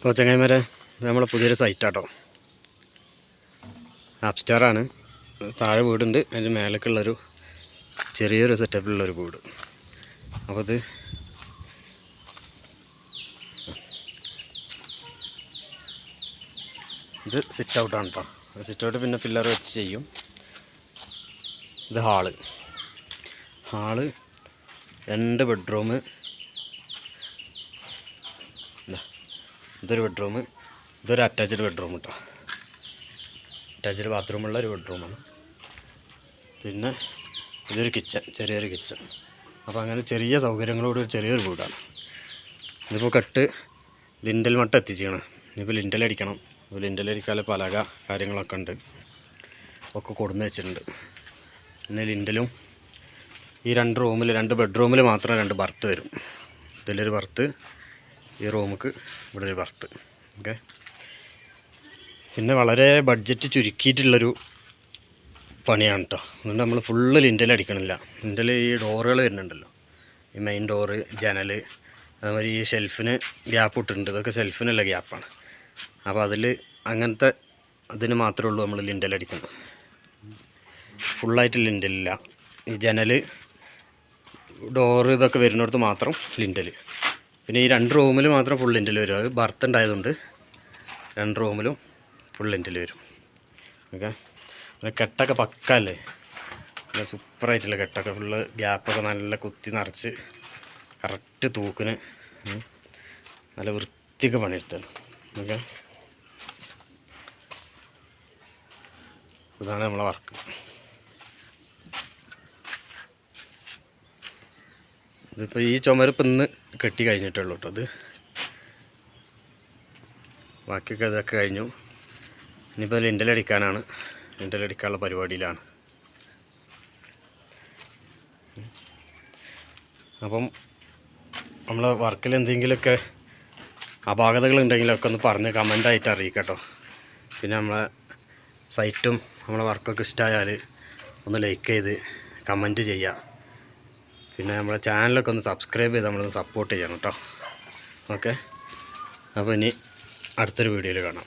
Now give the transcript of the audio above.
അപ്പോൾ ചങ്ങായിമാരെ നമ്മളെ പുതിയൊരു സൈറ്റാട്ടോ ആണ്. താഴെ വീടുണ്ട്. അതിന്റെ മേലേക്കുള്ളൊരു ചെറിയൊരു സെറ്റപ്പിലുള്ളൊരു വീട്. അപ്പോൾ ഇത് ഇത് സിറ്റ് ഔട്ടാണ് കേട്ടോ സിറ്റ് ഔട്ട് പിന്നെ പില്ലർ വെച്ച് ചെയ്യും. ഇത് ഹാൾ ഹാൾ രണ്ട് ബെഡ്റൂം ഇതൊരു ബെഡ്റൂം ഇതൊരു അറ്റാച്ച്ഡ് ബെഡ്റൂം കേട്ടോ അറ്റാച്ച്ഡ് ബാത്റൂമുള്ള ഒരു ബെഡ്റൂമാണ് പിന്നെ ഇതൊരു കിച്ചൺ ചെറിയൊരു കിച്ചൺ അപ്പോൾ അങ്ങനെ ചെറിയ സൗകര്യങ്ങളോട് ഒരു ചെറിയൊരു വീടാണ്. ഇതിപ്പോൾ കട്ട് ലിൻഡൽ മട്ട എത്തിച്ചാണ് ഇനിയിപ്പോൾ ലിൻഡൽ അടിക്കണം. അപ്പോൾ ലിൻഡൽ അടിക്കാതെ പലക കാര്യങ്ങളൊക്കെ ഉണ്ട്. ഒക്കെ കൊടുന്ന് വെച്ചിട്ടുണ്ട്. പിന്നെ ലിൻഡലും ഈ രണ്ട് റൂമിൽ രണ്ട് ബെഡ്റൂമിൽ മാത്രം രണ്ട് ബർത്ത് വരും. ഇതിലൊരു ബർത്ത് ഈ റൂമുക്ക് ഇവിടെ ഒരു ബർത്ത് ഓക്കെ. പിന്നെ വളരെ ബഡ്ജറ്റ് ചുരുക്കിയിട്ടുള്ളൊരു പണിയാണ് കേട്ടോ അതുകൊണ്ട് നമ്മൾ ഫുള്ള് ലിൻഡൽ അടിക്കണില്ല. ലിൻഡൽ ഈ ഡോറുകൾ വരുന്നുണ്ടല്ലോ. ഈ മെയിൻ ഡോറ് ജനൽ അതുമാതിരി ഈ ഷെൽഫിന് ഗ്യാപ്പ് ഇട്ടിട്ടുണ്ട്. ഇതൊക്കെ ഷെൽഫിനുള്ള ഗ്യാപ്പാണ് അപ്പോൾ അതിൽ അങ്ങനത്തെ അതിന് മാത്രമേ ഉള്ളൂ നമ്മൾ ലിൻഡൽ അടിക്കുന്നത് ഫുള്ളായിട്ട് ലിൻഡലില്ല. ഈ ജനൽ ഡോറ് ഇതൊക്കെ വരുന്നിടത്ത് മാത്രം ലിൻഡൽ പിന്നെ ഈ രണ്ട് റൂമിൽ മാത്രം ഫുൾ ലിൻഡൽ വരും. അത് ബർത്ത് ഉണ്ടായതുകൊണ്ട് രണ്ട് റൂമിലും ഫുൾ ലിൻഡൽ വരും. ഓക്കെ പിന്നെ കെട്ടൊക്കെ പക്കല്ലേ നല്ല സൂപ്പറായിട്ടുള്ള കെട്ടൊക്കെ. ഫുള്ള് ഗ്യാപ്പൊക്കെ നല്ല കുത്തി നിറച്ച് കറക്റ്റ് തൂക്കിന് നല്ല വൃത്തിക്ക് പണിയെടുത്തത്. ഓക്കെ ഇതാണ് നമ്മളെ വർക്ക് ഇതിപ്പോൾ ഈ ചുമരിപ്പോൾ ഇന്ന് കെട്ടി കഴിഞ്ഞിട്ടുള്ളൂ കേട്ടോ അത്. ബാക്കിയൊക്കെ ഇതൊക്കെ കഴിഞ്ഞു. ഇനിയിപ്പോൾ ലിൻഡലടിക്കാനാണ് ലിൻഡലടിക്കാനുള്ള പരിപാടിയിലാണ്. അപ്പം നമ്മൾ വർക്കിൽ എന്തെങ്കിലുമൊക്കെ അപാകതകൾ ഉണ്ടെങ്കിലൊക്കെ ഒന്ന് പറഞ്ഞ് കമന്റായിട്ട് അറിയിക്കട്ടോ പിന്നെ നമ്മളെ സൈറ്റും നമ്മളെ വർക്കൊക്കെ ഇഷ്ടമായാൽ ഒന്ന് ലൈക്ക് ചെയ്ത് കമന്റ് ചെയ്യുക. പിന്നെ നമ്മളെ ചാനലൊക്കെ ഒന്ന് സബ്സ്ക്രൈബ് ചെയ്ത് നമ്മളൊന്ന് സപ്പോർട്ട് ചെയ്യണം കേട്ടോ. ഓക്കെ അപ്പോൾ ഇനി അടുത്തൊരു വീഡിയോയിൽ കാണാം.